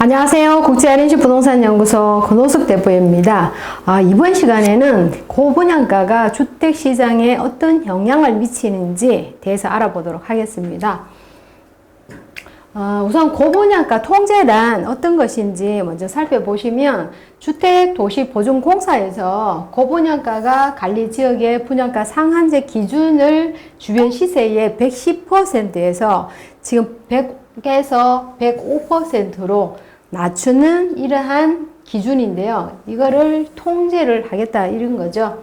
안녕하세요. 국제아린시 부동산연구소 권호숙 대표입니다. 아, 이번 시간에는 고분양가가 주택시장에 어떤 영향을 미치는지 대해서 알아보도록 하겠습니다. 아, 우선 고분양가 통제란 어떤 것인지 먼저 살펴보시면 주택도시보증공사에서 고분양가가 관리지역의 분양가 상한제 기준을 주변 시세의 110%에서 지금 100 에서 105%로 낮추는 이러한 기준인데요. 이거를 통제를 하겠다 이런 거죠.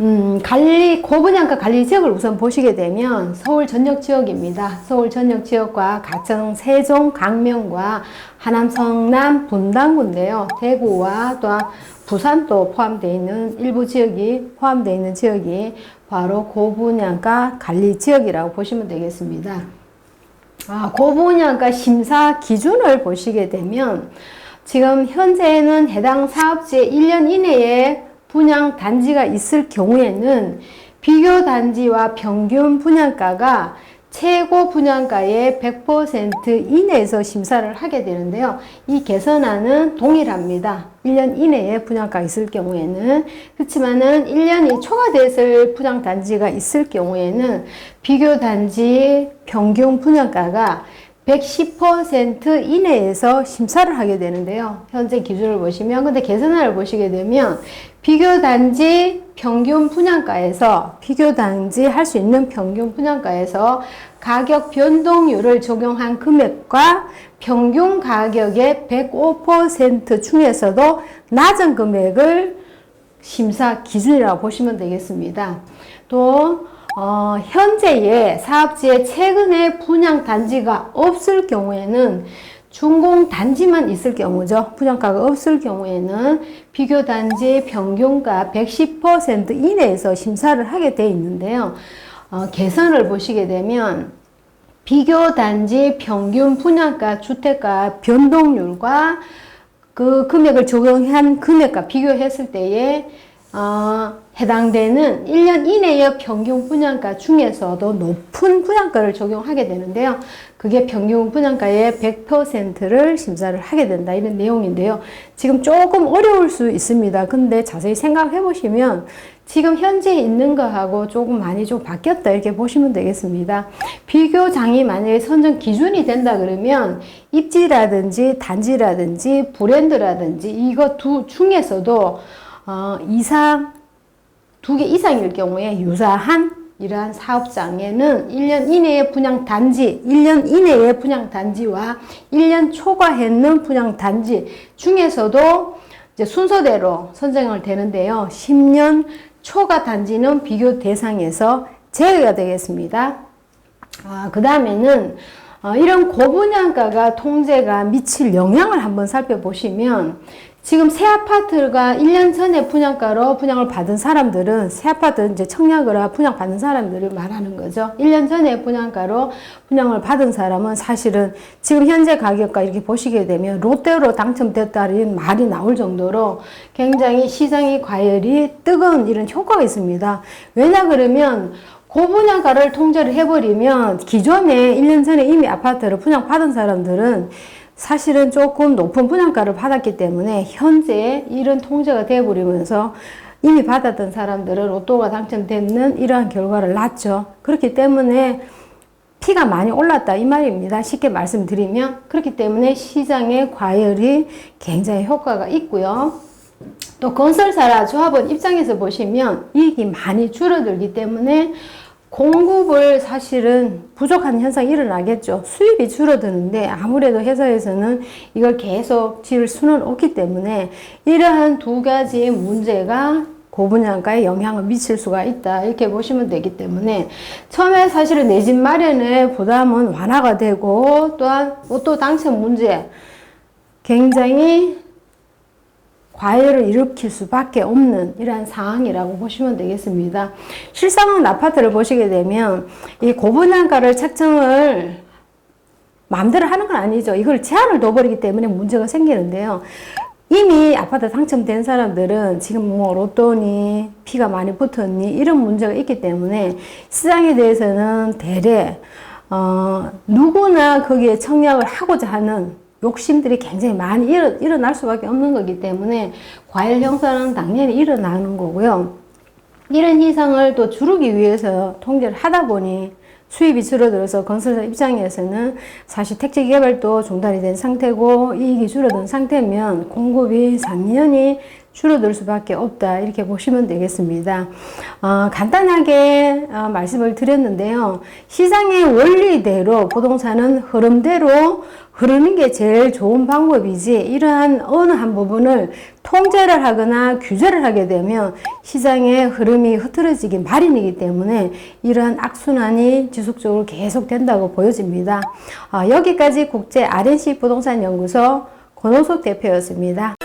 음, 관리, 고분양가 관리 지역을 우선 보시게 되면 서울 전역 지역입니다. 서울 전역 지역과 가정, 세종, 강명과 하남, 성남, 분당구인데요. 대구와 또한 부산도 포함되어 있는 일부 지역이 포함되어 있는 지역이 바로 고분양가 관리 지역이라고 보시면 되겠습니다. 아, 고분양가 심사 기준을 보시게 되면 지금 현재는 해당 사업지에 1년 이내에 분양 단지가 있을 경우에는 비교 단지와 평균 분양가가 최고 분양가의 100% 이내에서 심사를 하게 되는데요. 이 개선안은 동일합니다. 1년 이내에 분양가 있을 경우에는 그렇지만은 1년이 초과됐을 분양 단지가 있을 경우에는 비교 단지 평균 분양가가 110% 이내에서 심사를 하게 되는데요. 현재 기준을 보시면 근데 개선안을 보시게 되면 비교 단지 평균 분양가에서 비교 단지 할 수 있는 평균 분양가에서 가격 변동률을 적용한 금액과 평균 가격의 105% 중에서도 낮은 금액을 심사 기준이라고 보시면 되겠습니다. 또 어, 현재의 사업지에 최근에 분양 단지가 없을 경우에는 준공 단지만 있을 경우죠. 분양가가 없을 경우에는 비교 단지 평균가 110% 이내에서 심사를 하게 돼 있는데요. 어, 개선을 보시게 되면 비교 단지 평균 분양가 주택가 변동률과 그 금액을 적용한 금액과 비교했을 때에 어, 해당되는 1년 이내의 평균 분양가 중에서도 높은 분양가를 적용하게 되는데요. 그게 평균 분양가의 100%를 심사를 하게 된다. 이런 내용인데요. 지금 조금 어려울 수 있습니다. 근데 자세히 생각해 보시면 지금 현재 있는 거하고 조금 많이 좀 바뀌었다. 이렇게 보시면 되겠습니다. 비교장이 만약에 선정 기준이 된다 그러면 입지라든지 단지라든지 브랜드라든지 이거 두 중에서도 어, 이상 두 개 이상일 경우에 유사한 이러한 사업장에는 1년 이내의 분양 단지, 1년 이내의 분양 단지와 1년 초과했는 분양 단지 중에서도 이제 순서대로 선정을 되는데요. 10년 초과 단지는 비교 대상에서 제외가 되겠습니다. 아, 그 다음에는 어, 이런 고분양가가 통제가 미칠 영향을 한번 살펴보시면 지금 새 아파트가 1년 전에 분양가로 분양을 받은 사람들은 새 아파트 이제 청약을 분양 받는 사람들을 말하는 거죠. 1년 전에 분양가로 분양을 받은 사람은 사실은 지금 현재 가격과 이렇게 보시게 되면 롯데로 당첨됐다는 말이 나올 정도로 굉장히 시장의 과열이 뜨거운 이런 효과가 있습니다. 왜냐 그러면 고분양가를 통제를 해버리면 기존에 1년 전에 이미 아파트를 분양받은 사람들은 사실은 조금 높은 분양가를 받았기 때문에 현재 이런 통제가 되어버리면서 이미 받았던 사람들은 로또가 당첨되는 이러한 결과를 낳죠. 그렇기 때문에 피가 많이 올랐다 이 말입니다. 쉽게 말씀드리면 그렇기 때문에 시장의 과열이 굉장히 효과가 있고요. 또 건설사라 조합원 입장에서 보시면 이익이 많이 줄어들기 때문에 공급을 사실은 부족한 현상이 일어나겠죠. 수입이 줄어드는데 아무래도 회사에서는 이걸 계속 지을 수는 없기 때문에 이러한 두 가지의 문제가 고분양가에 영향을 미칠 수가 있다. 이렇게 보시면 되기 때문에 처음에 사실은 내 집 마련의 부담은 완화가 되고 또한 로또 당첨 문제 굉장히 과열을 일으킬 수밖에 없는 이러한 상황이라고 보시면 되겠습니다. 실상은 아파트를 보시게 되면 이 고분양가를 책정을 마음대로 하는 건 아니죠. 이걸 제한을 둬버리기 때문에 문제가 생기는데요. 이미 아파트 당첨된 사람들은 지금 뭐 로또니 피가 많이 붙었니 이런 문제가 있기 때문에 시장에 대해서는 대래 어, 누구나 거기에 청약을 하고자 하는 욕심들이 굉장히 많이 일어, 일어날 수밖에 없는 거기 때문에 과열 형성은 당연히 일어나는 거고요. 이런 현상을 또 줄이기 위해서 통제를 하다 보니 수입이 줄어들어서 건설사 입장에서는 사실 택지 개발도 중단이 된 상태고 이익이 줄어든 상태면 공급이 당연히 줄어들 수밖에 없다 이렇게 보시면 되겠습니다. 어, 간단하게 어, 말씀을 드렸는데요. 시장의 원리대로 부동산은 흐름대로 흐르는 게 제일 좋은 방법이지 이러한 어느 한 부분을 통제를 하거나 규제를 하게 되면 시장의 흐름이 흐트러지기 마련이기 때문에 이러한 악순환이 지속적으로 계속된다고 보여집니다. 어, 여기까지 국제 RNC 부동산 연구소 권호숙 대표였습니다.